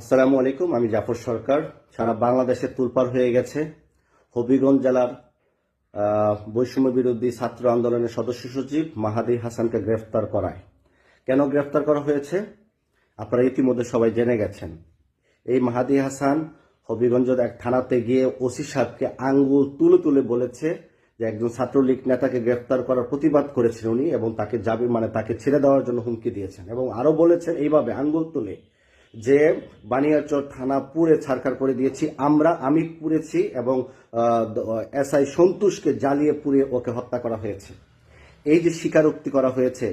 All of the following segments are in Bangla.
আসসালামু আলাইকুম, আমি জাফর সরকার। সারা বাংলাদেশে তুলপার হয়ে গেছে। হবিগঞ্জ জেলার বৈষম্য বিরোধী ছাত্র আন্দোলনের সদস্য সচিব মাহাদি হাসানকে গ্রেফতার করায়। কেন গ্রেফতার করা হয়েছে? আপনারা ইতিমধ্যে সবাই জেনে গেছেন। এই মাহাদি হাসান হবিগঞ্জের এক থানাতে গিয়ে ওসি সাহেবকে আঙ্গুল তুলে তুলে বলেছে যে একজন ছাত্রলীগ নেতাকে গ্রেফতার করার প্রতিবাদ করেছেন উনি এবং তাকে যাবে মানে তাকে ছেড়ে দেওয়ার জন্য হুমকি দিয়েছেন এবং আরও বলেছেন, এইভাবে আঙ্গুল তুলে যে বানিয়াচর থানা পুড়ে ছারখার করে দিয়েছি। আমরা, আমি পুড়েছি এবং এসআই সন্তোষকে জ্বালিয়ে পুড়িয়ে ওকে হত্যা করা হয়েছে। এই যে স্বীকারোক্তি করা হয়েছে,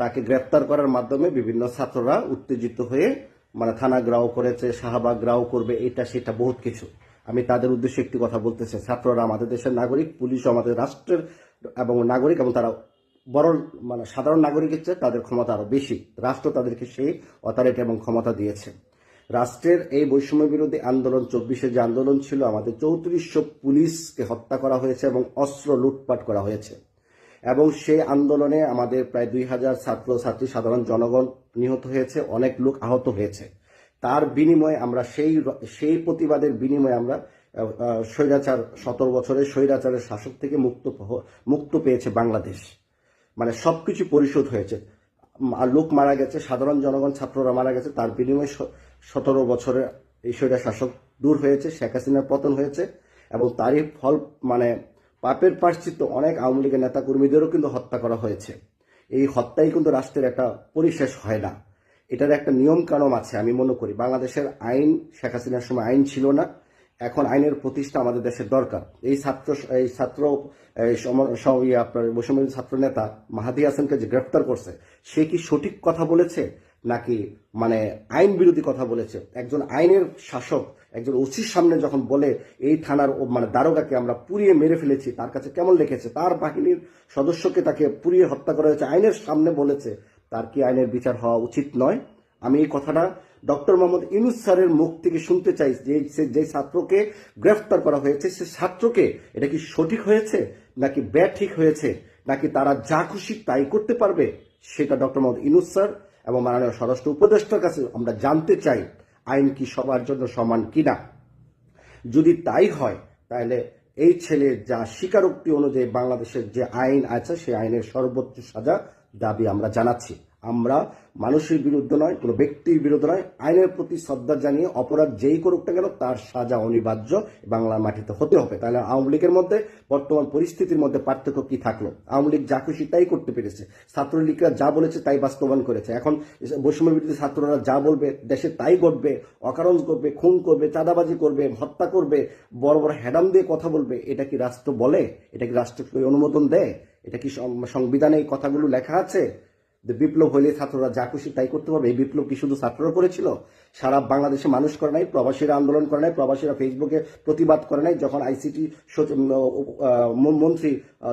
তাকে গ্রেপ্তার করার মাধ্যমে বিভিন্ন ছাত্ররা উত্তেজিত হয়ে মানে থানা গ্রাও করেছে, শাহবাগ গ্রাও করবে, এটা সেটা বহুত কিছু। আমি তাদের উদ্দেশ্যে একটি কথা বলতে চাই। ছাত্ররা আমাদের দেশের নাগরিক পুলিশ আমাদের রাষ্ট্রের এবং নাগরিক এবং তারা বড় মানে সাধারণ নাগরিকের চেয়ে তাদের ক্ষমতা আরও বেশি। রাষ্ট্র তাদেরকে সেই অথরিটি এবং ক্ষমতা দিয়েছে। রাষ্ট্রের এই বৈষম্য বিরোধী আন্দোলন চব্বিশে যে আন্দোলন ছিল, আমাদের চৌত্রিশশো পুলিশকে হত্যা করা হয়েছে এবং অস্ত্র লুটপাট করা হয়েছে। এবং সেই আন্দোলনে আমাদের প্রায় দুই হাজার ছাত্র, ছাত্রী, সাধারণ জনগণ নিহত হয়েছে, অনেক লোক আহত হয়েছে। তার বিনিময়ে আমরা সেই সেই প্রতিবাদের বিনিময়ে আমরা স্বৈরাচার, সতেরো বছরের স্বৈরাচারের শাসক থেকে মুক্ত মুক্ত পেয়েছে বাংলাদেশ। মানে সবকিছু পরিশোধ হয়েছে। লোক মারা গেছে, সাধারণ জনগণ, ছাত্ররা মারা গেছে, তার বিনিময়ে সতেরো বছরের এই শাসক দূর হয়েছে, শেখ হাসিনার পতন হয়েছে, এবং তারই ফল মানে পাপের পাশ্চিত্য অনেক আওয়ামী লীগের নেতা কর্মীদেরও কিন্তু হত্যা করা হয়েছে। এই হত্যাই কিন্তু রাষ্ট্রের একটা পরিশেষ হয় না। এটার একটা নিয়ম কানুন আছে, আমি মনে করি। বাংলাদেশের আইন, শেখ হাসিনার সময় আইন ছিল না এখন আইনের প্রতিষ্ঠা আমাদের দেশের দরকার। এই ছাত্র এই ছাত্র আপনার বৈষম্য ছাত্র নেতা মাহাদি হাসানকে যে গ্রেফতার করছে, সে কি সঠিক কথা বলেছে? নাকি মানে আইন বিরোধী কথা বলেছে? একজন আইনের শাসক, একজন ওসির সামনে যখন বলে, এই থানার মানে দারোগাকে আমরা পুড়িয়ে মেরে ফেলেছি, তার কাছে কেমন লেগেছে? তার বাহিনীর সদস্যকে তাকে পুড়িয়ে হত্যা করা হয়েছে, আইনের সামনে বলেছে, তার কি আইনের বিচার হওয়া উচিত নয়? আমি এই কথাটা ডক্টর মোহাম্মদ ইনুস স্যারের মুখ থেকে শুনতে চাই যে যে ছাত্রকে গ্রেফতার করা হয়েছে, সে ছাত্রকে এটা কি সঠিক হয়েছে নাকি ব্যাঠিক হয়েছে নাকি তারা যা খুশি তাই করতে পারবে সেটা ডক্টর মোহাম্মদ ইনুস স্যার এবং মাননীয় স্বরাষ্ট্র উপদেষ্টার কাছে আমরা জানতে চাই আইন কি সবার জন্য সমান কিনা। যদি তাই হয়, তাহলে এই ছেলে যা স্বীকারোক্তি অনুযায়ী বাংলাদেশের যে আইন আছে, সেই আইনের সর্বোচ্চ সাজা দাবি আমরা জানাচ্ছি। আমরা মানুষের বিরুদ্ধে নয়, কোনো ব্যক্তির বিরুদ্ধে নয়, আইনের প্রতি শ্রদ্ধা জানিয়ে অপরাধ যেই করুক না কেন তার সাজা অনিবার্য বাংলার মাটিতে হতে হবে। তাহলে আওয়ামী লীগের মধ্যে বর্তমান পরিস্থিতির মধ্যে পার্থক্য কি থাকল? আওয়ামী লীগ যা খুশি তাই করতে পেরেছে। ছাত্রলীগরা যা বলেছে তাই বাস্তবায়ন করেছে। এখন বৈষম্য বিরোধী ছাত্ররা যা বলবে, দেশে তাই ঘটবে, অকারণ করবে, খুন করবে, চাঁদাবাজি করবে, হত্যা করবে, বড় বড় হ্যাডাম দিয়ে কথা বলবে, এটা কি রাষ্ট্র বলে? এটা কি রাষ্ট্র কি অনুমোদন দেয়? এটা কি সংবিধানে এই কথাগুলো লেখা আছে? বিপ্লব হলে ছাত্ররা যা খুশি তাই করতে পারবে। এই বিপ্লব কি শুধু ছাত্ররা করেছিল? সারা বাংলাদেশে মানুষ করে নাই, প্রবাসীরা আন্দোলন করে নাই, প্রবাসীরা ফেসবুকে প্রতিবাদ করে নাই, যখন আইসিটি মন্ত্রী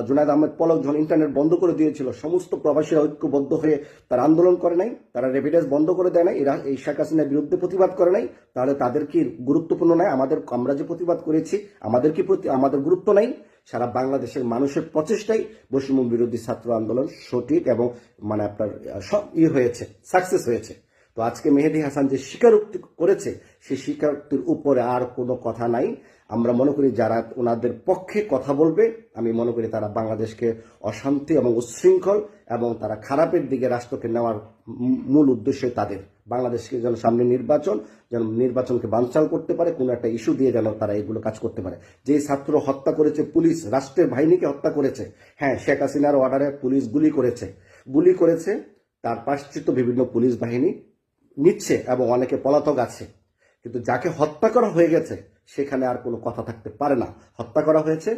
জুনায়দ আহমেদ পলক যখন ইন্টারনেট বন্ধ করে দিয়েছিল, সমস্ত প্রবাসীরা ঐক্যবদ্ধ হয়ে তারা আন্দোলন করে নাই, তারা রেভিডেন্স বন্ধ করে দেয় নাই, এরা এই শেখ হাসিনার বিরুদ্ধে প্রতিবাদ করে নাই, তাহলে তাদের কি গুরুত্বপূর্ণ নাই? আমাদের, আমরা যে প্রতিবাদ করেছি, আমাদের কি আমাদের গুরুত্ব নাই? সারা বাংলাদেশের মানুষের প্রচেষ্টাই বৈষম্য বিরোধী ছাত্র আন্দোলন সঠিক এবং মানে আপনার সব ই হয়েছে সাকসেস হয়েছে। তো আজকে মেহেদি হাসান যে স্বীকারোক্তি করেছে, সেই স্বীকারোক্তির উপরে আর কোনো কথা নাই। আমরা মনে করি যারা ওনাদের পক্ষে কথা বলবে, আমি মনে করি তারা বাংলাদেশকে অশান্তি এবং উচ্ছৃঙ্খল এবং তারা খারাপের দিকে রাষ্ট্রকে নেওয়ার মূল উদ্দেশ্য তাদের। বাংলাদেশকে যেন সামনে নির্বাচন, যেন নির্বাচনকে বানচাল করতে পারে, কোনো একটা ইস্যু দিয়ে যেন তারা এগুলো কাজ করতে পারে। যে ছাত্র হত্যা করেছে, পুলিশ, রাষ্ট্রের বাহিনীকে হত্যা করেছে হ্যাঁ শেখ হাসিনার অর্ডারে পুলিশ গুলি করেছে। গুলি করেছে, তার পাশ্চিত্য বিভিন্ন পুলিশ বাহিনী নিচ্ছে এবং অনেকে পলাতক আছে। কিন্তু যাকে হত্যা করা হয়ে গেছে, সেখানে আর কোনো কথা থাকতে পারে না। হত্যা করা হয়েছে,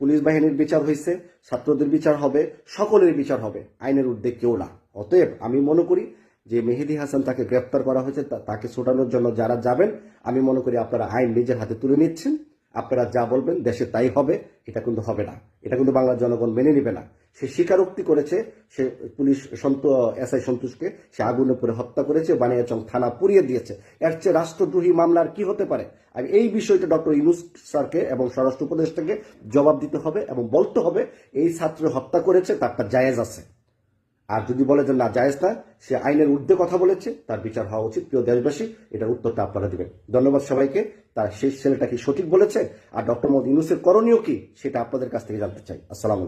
পুলিশ বাহিনীর বিচার হয়েছে ছাত্রদের বিচার হবে, সকলের বিচার হবে, আইনের ঊর্ধ্বে কেউ না। অতএব আমি মনে করি যে মেহেদি হাসান তাকে গ্রেপ্তার করা হয়েছে তাকে ছোটানোর জন্য যারা যাবেন, আমি মনে করি আপনারা আইন নিজের হাতে তুলে নিচ্ছেন। আপনারা যা বলবেন, দেশে তাই হবে, এটা কিন্তু হবে না। এটা কিন্তু বাংলার জনগণ মেনে নিবে না। সে স্বীকারোক্তি করেছে, সে পুলিশ সন্ত, এসআই সন্তোষকে, সে আগুনে পরে হত্যা করেছে, বানিয়াচং থানা পুড়িয়ে দিয়েছে। এর চেয়ে রাষ্ট্রদ্রোহী মামলার কি হতে পারে? আর এই বিষয়টা ডক্টর ইনুস স্যারকে এবং স্বরাষ্ট্র উপদেষ্টাকে জবাব দিতে হবে এবং বলতে হবে, এই ছাত্র হত্যা করেছে তারটা জায়েজ আছে। আর যদি বলে যে না, জায়েজ না, সে আইনের ঊর্ধ্বে কথা বলেছে, তার বিচার হওয়া উচিত। প্রিয় দেশবাসী এটার উত্তরটা আপনারা দেবেন। ধন্যবাদ সবাইকে। তার শেষ ছেলেটা কি সঠিক বলেছে? আর ডক্টর মোহাম্মদ ইউনুসের করণীয় কি, সেটা আপনাদের কাছ থেকে জানতে চাই। আসসালামু